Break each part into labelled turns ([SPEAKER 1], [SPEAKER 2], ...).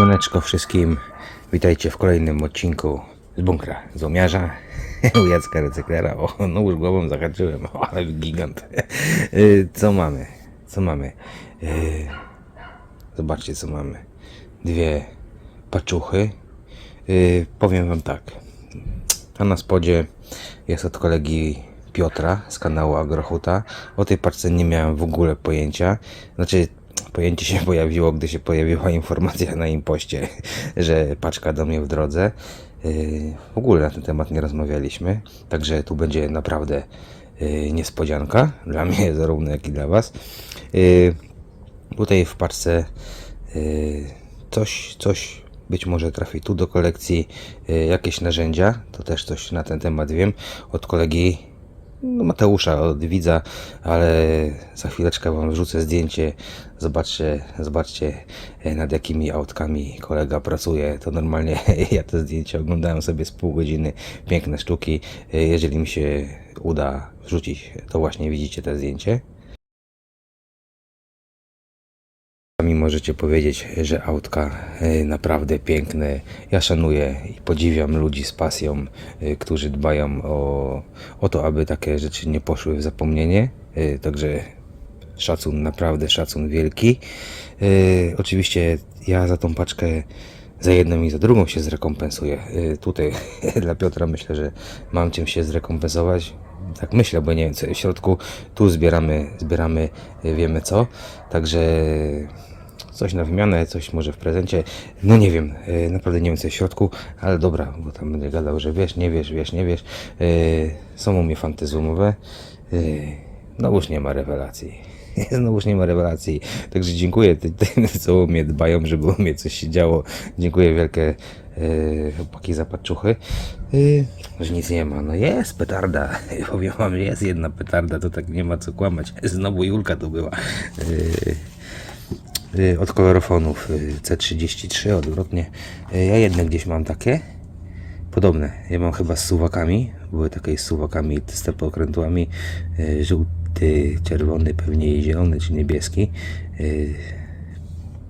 [SPEAKER 1] Siemaneczko wszystkim, witajcie w kolejnym odcinku z bunkra złomiarza u Jacka Recyklera. O, no już głową zahaczyłem, o, ale gigant. Y, Co mamy? Co mamy? Y, Zobaczcie co mamy. Dwie paczuchy. Y, Powiem wam tak. A na spodzie jest od kolegi Piotra z kanału Agrohuta. O tej paczce nie miałem w ogóle pojęcia. Znaczy, pojęcie się pojawiło, gdy się pojawiła informacja na impoście, że paczka do mnie w drodze. Yy, W ogóle na ten temat nie rozmawialiśmy, także tu będzie naprawdę yy, niespodzianka dla mnie, zarówno jak i dla Was. Yy, Tutaj w paczce coś, coś być może trafi tu do kolekcji, jakieś narzędzia, to też coś na ten temat wiem, od kolegi Mateusza, od widza, ale za chwileczkę Wam wrzucę zdjęcie, zobaczcie, zobaczcie yy, nad jakimi autkami kolega pracuje, to normalnie ja te zdjęcia oglądałem sobie z pół godziny, piękne sztuki, Yy, jeżeli mi się uda wrzucić, to właśnie widzicie te zdjęcie. Sami możecie powiedzieć, że autka e, naprawdę piękne. Ja szanuję i podziwiam ludzi z pasją, e, którzy dbają o, o to, aby takie rzeczy nie poszły w zapomnienie. E, Także szacun, naprawdę szacun wielki. Oczywiście ja za tą paczkę za jedną i za drugą się zrekompensuję. Tutaj dla Piotra myślę, że mam czym się zrekompensować. Tak myślę, bo nie wiem co w środku. Tu zbieramy, zbieramy wiemy co. Także coś na wymianę, coś może w prezencie. No nie wiem, e, naprawdę nie wiem co jest w środku, ale dobra, bo tam będę gadał, że wiesz, nie wiesz, wiesz, nie wiesz. E, Są u mnie fanty zoomowe. E, No już nie ma rewelacji. No już nie ma rewelacji. Także dziękuję ty- tym, co u mnie dbają, żeby u mnie coś się działo. Dziękuję wielkie chłopaki za paczuchy. E, Że nic nie ma. No jest petarda. Powiem wam, jest jedna petarda, to tak nie ma co kłamać. Znowu Julka tu była. E, y, od kolorofonów y, C33 odwrotnie. Y, Ja jedne gdzieś mam takie podobne. Ja mam chyba z suwakami. Były takie z suwakami z stepokrętłami. y, Żółty, czerwony, pewnie i zielony czy niebieski. y,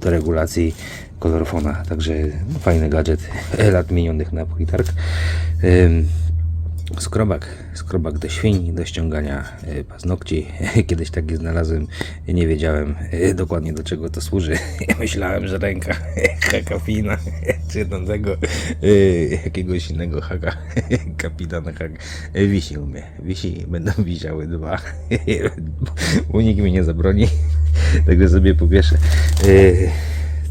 [SPEAKER 1] Do regulacji kolorofona. Także no, fajny gadżet lat minionych na Politark. Skrobak, skrobak do świń, do ściągania e, paznokci. Kiedyś taki znalazłem, nie wiedziałem e, dokładnie do czego to służy. Myślałem, że ręka hakafina, czy do tego e, jakiegoś innego haka, kapitana hak, wisi u mnie. Wisi, będą wisiały dwa. Bo nikt mi nie zabroni, także sobie powieszę.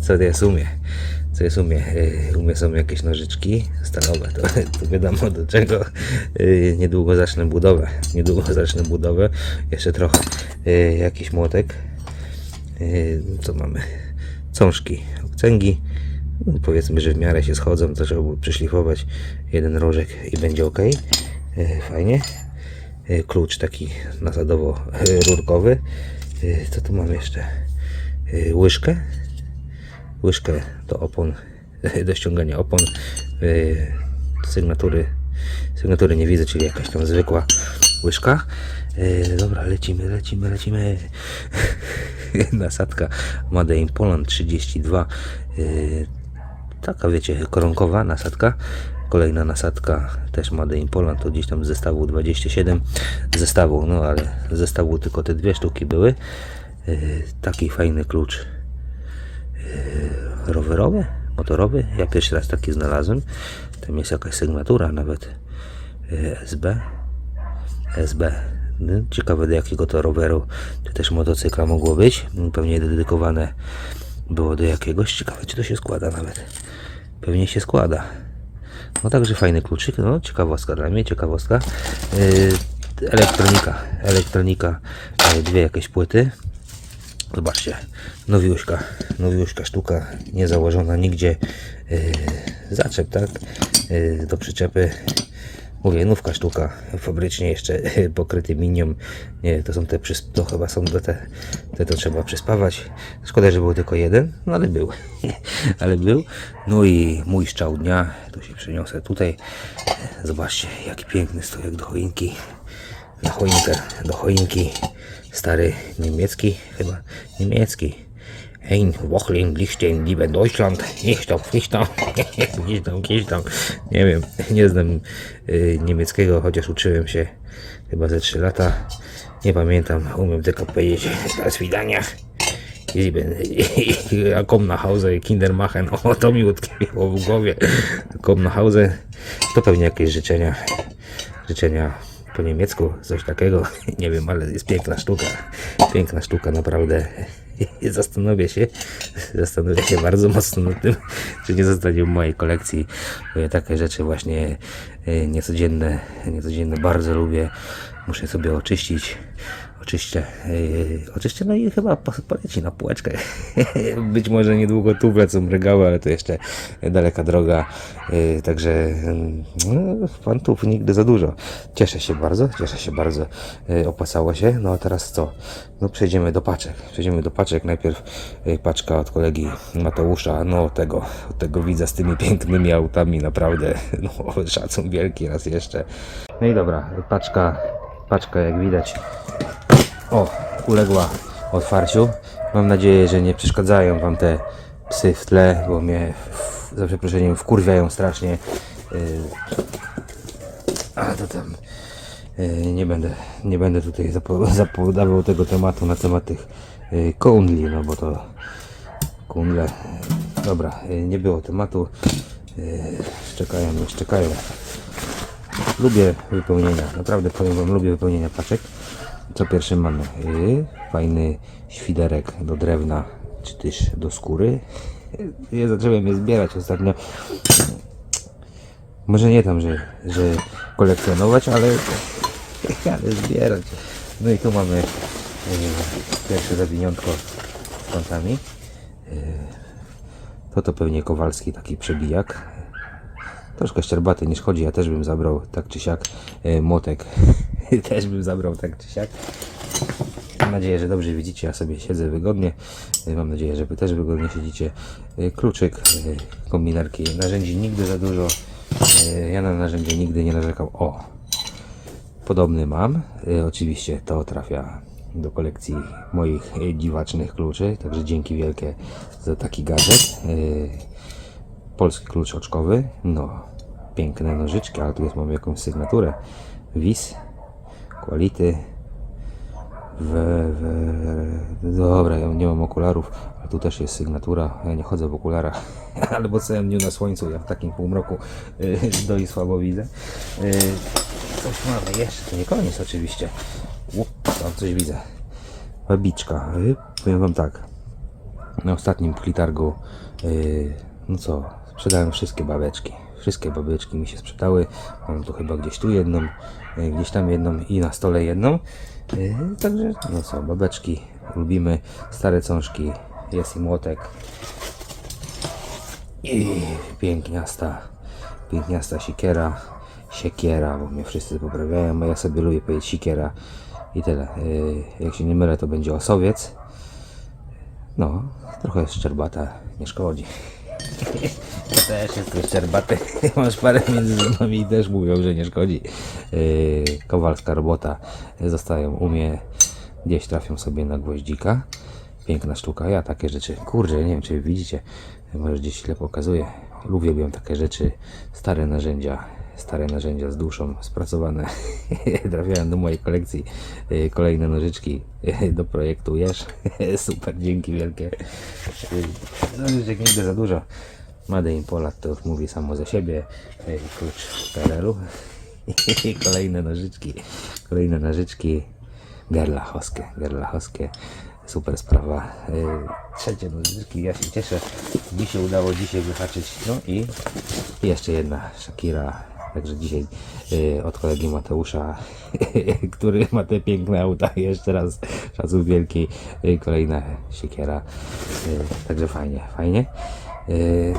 [SPEAKER 1] Co jest umie? Co jest umie? Y, U mnie są jakieś nożyczki stalowe, to, to wiadomo do czego. Y, Niedługo zacznę budowę. Niedługo zacznę budowę. Jeszcze trochę. Y, Jakiś młotek. Co mamy? Cążki, obcęgi. No, powiedzmy, że w miarę się schodzą, to trzeba było przyszlifować jeden rożek i będzie ok. Fajnie. Klucz taki nasadowo rurkowy. Co tu mamy jeszcze? Łyżkę łyżkę do opon, do ściągania opon, yy, sygnatury, sygnatury nie widzę, czyli jakaś tam zwykła łyżka. Yy, dobra, lecimy, lecimy, lecimy. Nasadka Made in Poland 32. Yy, taka wiecie, koronkowa nasadka. Kolejna nasadka też Made in Poland, to gdzieś tam z zestawu 27 zestawu, no ale zestawu tylko te dwie sztuki były. Taki fajny klucz rowerowy, motorowy. Ja pierwszy raz taki znalazłem. Tam jest jakaś sygnatura nawet e, SB. SB. No, Ciekawe do jakiego to roweru, czy też motocykla mogło być. Pewnie dedykowane było do jakiegoś. Ciekawe czy to się składa nawet. Pewnie się składa. No także fajny kluczyk, no ciekawostka dla mnie, ciekawostka. Yy, elektronika, elektronika, e, dwie jakieś płyty. Zobaczcie, nowiuszka, nowiuszka sztuka, nie założona nigdzie. Yy, zaczep, tak? Yy, do przyczepy. Mówię, nówka sztuka, fabrycznie jeszcze yy, pokryty minią. Nie, to są te, to chyba są te, te, to trzeba przyspawać. Szkoda, że był tylko jeden, no ale był. ale był. No i mój szczał dnia, tu się przeniosę tutaj. Zobaczcie, jaki piękny stojak do choinki na choinkę, do choinki stary niemiecki, chyba niemiecki Ein Wochling, Lichten, lieben Deutschland, ich tam, ich tam, gdzieś tam, gdzieś tam. Nie wiem, nie znam y, niemieckiego, chociaż uczyłem się chyba ze 3 lata. Nie pamiętam, umiem tylko powiedzieć do swidania. Lieben, ja komm nach Hause, Kinder machen. O, to mi utkwiło w głowie. Komm nach Hause. To pewnie jakieś życzenia. Życzenia po niemiecku, coś takiego. Nie wiem, ale jest piękna sztuka. Piękna sztuka, naprawdę. Zastanowię się, zastanowię się bardzo mocno nad tym, czy nie zostanie w mojej kolekcji. Bo ja takie rzeczy właśnie e, niecodzienne, niecodzienne bardzo lubię. Muszę sobie oczyścić. Oczyszczę, yy, oczyszczę, no i chyba po- poleci na półeczkę. Być może niedługo tu wlecą regały, ale to jeszcze daleka droga. Yy, także yy, no, fantów nigdy za dużo. Cieszę się bardzo, cieszę się bardzo. Yy, opłacało się. No a teraz co? No przejdziemy do paczek. Przejdziemy do paczek. Najpierw yy, paczka od kolegi Mateusza, no tego, tego widza z tymi pięknymi autami, naprawdę. No szacun wielki raz jeszcze. No i dobra, paczka, paczka jak widać o, uległa otwarciu. Mam nadzieję, że nie przeszkadzają Wam te psy w tle, bo mnie za przeproszeniem wkurwiają strasznie. Yy, a to tam yy, nie będę, nie będę tutaj zapo, zapodawał tego tematu na temat tych yy, kundli, no bo to kundle. Dobra, yy, nie było tematu. Yy, szczekają, szczekają. Lubię wypełnienia, naprawdę powiem Wam, lubię wypełnienia paczek. Co pierwszy mamy? Fajny świderek do drewna, czy też do skóry. Ja zacząłem je zbierać ostatnio. Może nie tam, że, że kolekcjonować, ale, ale zbierać. No i tu mamy yy, pierwsze zawiniątko z kątami. Yy, to to pewnie Kowalski taki przebijak. Troszkę szczerbaty nie szkodzi, ja też bym zabrał tak czy siak e, młotek. też bym zabrał tak czy siak. Mam nadzieję, że dobrze widzicie, ja sobie siedzę wygodnie. E, Mam nadzieję, że wy też wygodnie siedzicie. E, Kluczyk, kombinarki, narzędzi nigdy za dużo. Ja na narzędzie nigdy nie narzekał. O! Podobny mam. Oczywiście to trafia do kolekcji moich dziwacznych kluczy, także dzięki wielkie za taki gadżet. Polski klucz oczkowy. No, piękne nożyczki, ale tu jest mam jakąś sygnaturę. WIS, Quality. W, w, dobra, ja nie mam okularów, ale tu też jest sygnatura. Ja nie chodzę w okularach, ale po całym dniu na słońcu, ja w takim półmroku y, dość słabo widzę. Y, coś mamy jeszcze, to nie koniec oczywiście. Łup, tam coś widzę. Babiczka. Y, powiem wam tak. Na ostatnim klitargu, yy, no co, sprzedałem wszystkie babeczki. Wszystkie babeczki mi się sprzedały. Mam tu chyba gdzieś tu jedną, yy, gdzieś tam jedną i na stole jedną. Yy, także, no co, babeczki lubimy. Stare cążki, jest i młotek. I piękniasta, piękniasta siekiera. Siekiera, bo mnie wszyscy poprawiają, a ja sobie lubię powiedzieć siekiera. I tyle. Yy, jak się nie mylę, to będzie osowiec. No, trochę szczerbata nie szkodzi. Też jestem szczerbaty. Masz parę między zębami i też mówią, że nie szkodzi. Yy, kowalska robota. Zostają u mnie. Gdzieś trafią sobie na gwoździka. Piękna sztuka. Ja takie rzeczy, kurde, nie wiem czy widzicie. Może gdzieś źle pokazuję. Uwielbiam takie rzeczy. Stare narzędzia. Stare narzędzia z duszą spracowane. Trafiają do mojej kolekcji. Yy, Kolejne nożyczki yy, do projektu Jesz. Super, dzięki wielkie. Nożyczek nigdy za dużo. Made in to już mówi samo za siebie. Klucz PRL-u. I kolejne nożyczki. Kolejne nożyczki. Gerlachowskie. Gerlachowskie. Super sprawa. Trzecie nożyczki. Ja się cieszę. Dzisiaj udało dzisiaj wyhaczyć. No i i jeszcze jedna Shakira. Także dzisiaj y, od kolegi Mateusza, który ma te piękne auta. Jeszcze raz szacun wielki. Y, kolejna siekiera. Y, także fajnie, fajnie. Y,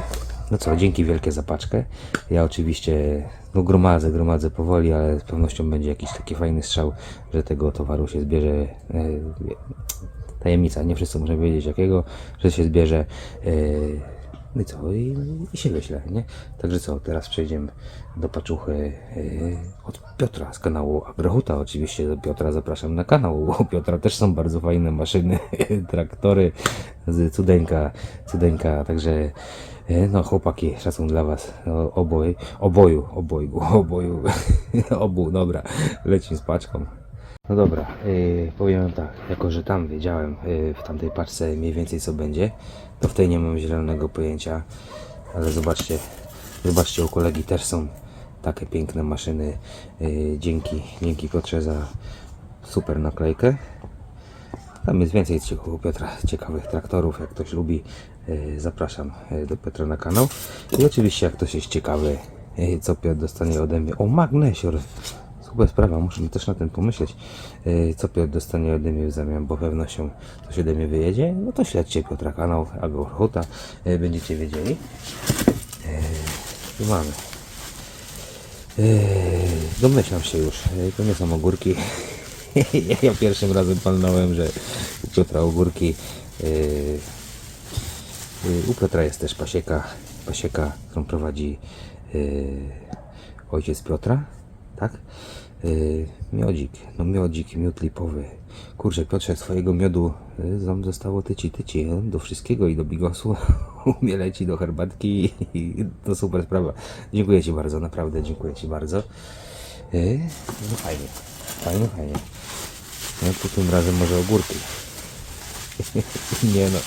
[SPEAKER 1] no co, dzięki wielkie za paczkę. Ja oczywiście no gromadzę, gromadzę powoli, ale z pewnością będzie jakiś taki fajny strzał, że tego towaru się zbierze. Y, tajemnica, nie wszyscy muszą wiedzieć jakiego, że się zbierze. No i co? I, i się wyślę, nie? Także co, teraz przejdziemy do paczuchy yy, od Piotra z kanału Agrohuta. Oczywiście do Piotra zapraszam na kanał. U Piotra też są bardzo fajne maszyny, traktory z cudeńka, cudeńka. Także yy, no chłopaki, szacun dla was. No, oboj, oboju, obojgu, oboju, obu, dobra. Lecimy z paczką. No dobra, yy, powiem tak, jako że tam wiedziałem yy, w tamtej paczce mniej więcej co będzie, to w tej nie mam zielonego pojęcia, ale zobaczcie, zobaczcie u kolegi też są takie piękne maszyny, yy, dzięki, dzięki Piotrze za super naklejkę. Tam jest więcej u Piotra ciekawych traktorów, jak ktoś lubi, yy, zapraszam yy, do Piotra na kanał. I oczywiście jak ktoś jest ciekawy, yy, co Piotr dostanie ode mnie, o magnesior, Super sprawa, muszę też na tym pomyśleć, yy, co Piotr dostanie ode mnie w zamian, bo pewnością coś ode mnie wyjedzie, no to śledźcie Piotra kanał albo Huta, yy, będziecie wiedzieli. Tu mamy. Yy, domyślam się już, to nie są ogórki. ja pierwszym razem palnąłem, że u Piotra ogórki. U Piotra jest też pasieka, pasieka, którą prowadzi ojciec Piotra, tak? Yy, miodzik, no miodzik, miód lipowy. Kurczę, Piotrze, swojego miodu yy, nam zostało tyci, tyci, no, do wszystkiego i do bigosu, umie leci do herbatki i to super sprawa. Dziękuję Ci bardzo, naprawdę dziękuję Ci bardzo. No fajnie, fajnie, fajnie. No to tym razem może ogórki. Nie no.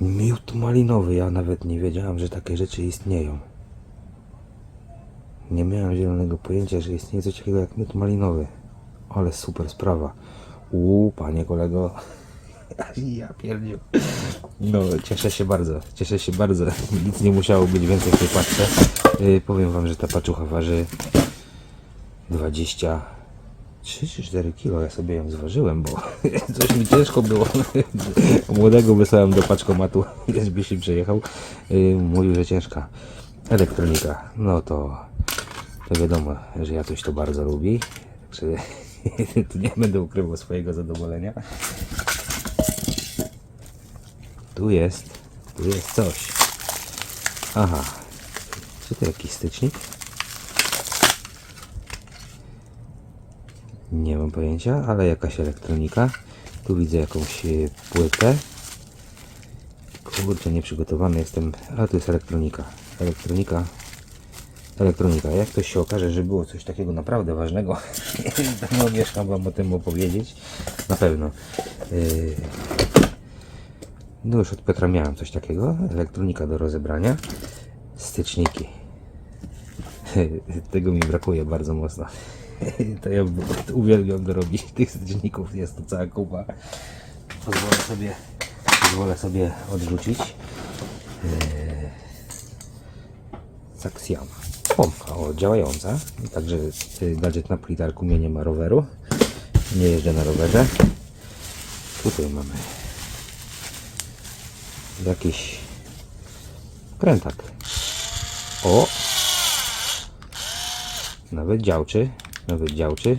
[SPEAKER 1] Miód malinowy, ja nawet nie wiedziałem, że takie rzeczy istnieją. Nie miałem zielonego pojęcia, że istnieje coś takiego jak miód malinowy. Ale super sprawa. Uuu, panie kolego. Ja pierdziu. No, cieszę się bardzo. Cieszę się bardzo. Nic nie musiało być więcej w tej paczce. Yy, powiem wam, że ta paczucha waży 23 czy 4 kilo. Ja sobie ją zważyłem, bo coś mi ciężko było. Młodego wysłałem do paczkomatu, żeby się przejechał. Yy, mówił, że ciężka. Elektronika. No to to wiadomo, że ja coś to bardzo lubi. Także tu nie będę ukrywał swojego zadowolenia. Tu jest, tu jest coś. Aha. Czy to jakiś stycznik? Nie mam pojęcia, ale jakaś elektronika. Tu widzę jakąś e, płytę. Kurczę, nieprzygotowany jestem. A tu jest elektronika. Elektronika elektronika. Jak ktoś się okaże, że było coś takiego naprawdę ważnego, to nie omieszkam Wam o tym opowiedzieć. Na pewno. Yy, No już od Piotra miałem coś takiego. Elektronika do rozebrania. Styczniki. Tego mi brakuje bardzo mocno. To ja uwielbiam dorobić tych styczników. Jest to cała kupa. Pozwolę sobie, pozwolę sobie odrzucić. Saxiama. Pompka o, działająca. Także y, gadżet na plitarku mnie nie ma roweru. Nie jeżdżę na rowerze. Tutaj mamy jakiś krętak. O! Nawet działczy. Nawet działczy.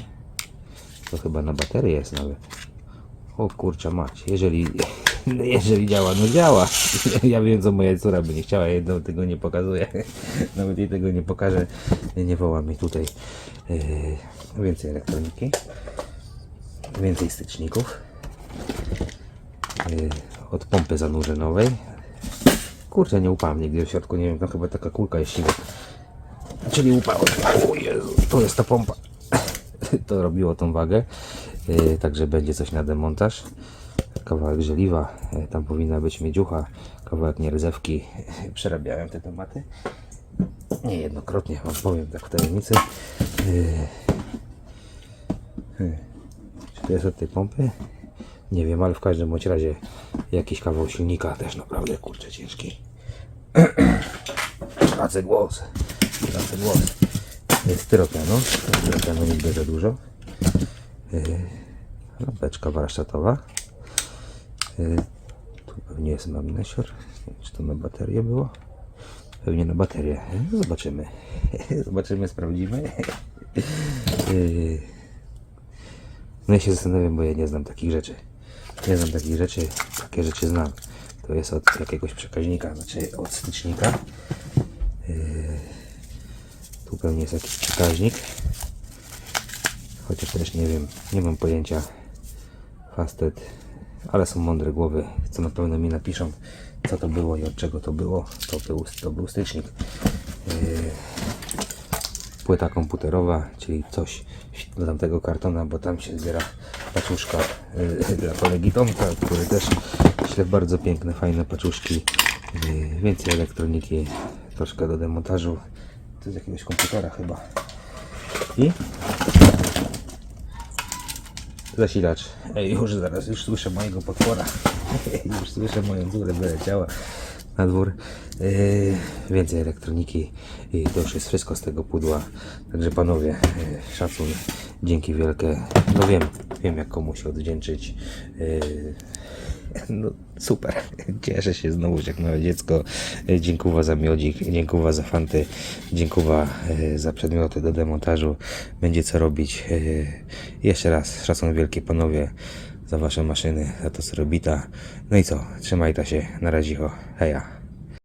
[SPEAKER 1] To chyba na baterię jest nawet. O kurczę mać, jeżeli, jeżeli działa, no działa. Ja wiem co moja córa by nie chciała, jedno tego nie pokazuje. Nawet jej tego nie pokażę. Nie woła mnie tutaj. Yy, więcej elektroniki. Więcej styczników. Yy, od pompy zanurzynowej. Kurczę, nie upałem nigdy w środku, nie wiem, tam chyba taka kulka jest siwa. Czyli upałem. O Jezu, to jest ta pompa to robiło tą wagę. Yy, także będzie coś na demontaż. Kawałek żeliwa, yy, tam powinna być miedziucha, kawałek nierdzewki. Przerabiałem te tematy. Niejednokrotnie wam powiem tak w tajemnicy. Yy, yy. Czy to jest od tej pompy? Nie wiem, ale w każdym bądź razie jakiś kawał silnika też naprawdę kurczę ciężki. Tracę głos. Tracę głos. Styropianu. Styropianu nie bierze dużo. Lampeczka warsztatowa. Tu pewnie jest magnesior. Nie wiem, czy to na baterię było. Pewnie na baterię. Zobaczymy. Zobaczymy, sprawdzimy. No ja się zastanawiam, bo ja nie znam takich rzeczy. Nie znam takich rzeczy. Takie rzeczy znam. To jest od jakiegoś przekaźnika, znaczy od stycznika. Tu pewnie jest jakiś przekaźnik. Chociaż też nie wiem, nie mam pojęcia. Fastet, ale są mądre głowy, co na pewno mi napiszą, co to było i od czego to było. To był, to był stycznik. Yy, płyta komputerowa, czyli coś do tamtego kartona, bo tam się zbiera paczuszka yy, dla kolegi Tomka, który też śle bardzo piękne, fajne paczuszki. Yy, więcej elektroniki, troszkę do demontażu. To z jakiegoś komputera chyba. I zasilacz. Ej, już zaraz, już słyszę mojego potwora. już słyszę moją górę wyleciała na dwór. Yy, więcej elektroniki i to już jest wszystko z tego pudła. Także panowie, yy, szacun, dzięki wielkie. No wiem, wiem jak komu się odwdzięczyć. Yy, no super, cieszę się znowu jak małe dziecko. Yy, Dziękuję za miodzik, dziękuję za fanty, dziękuję yy, za przedmioty do demontażu. Będzie co robić. Jeszcze raz szacun wielkie panowie za wasze maszyny, za to co robita. No i co, trzymajcie się, na razie, heja.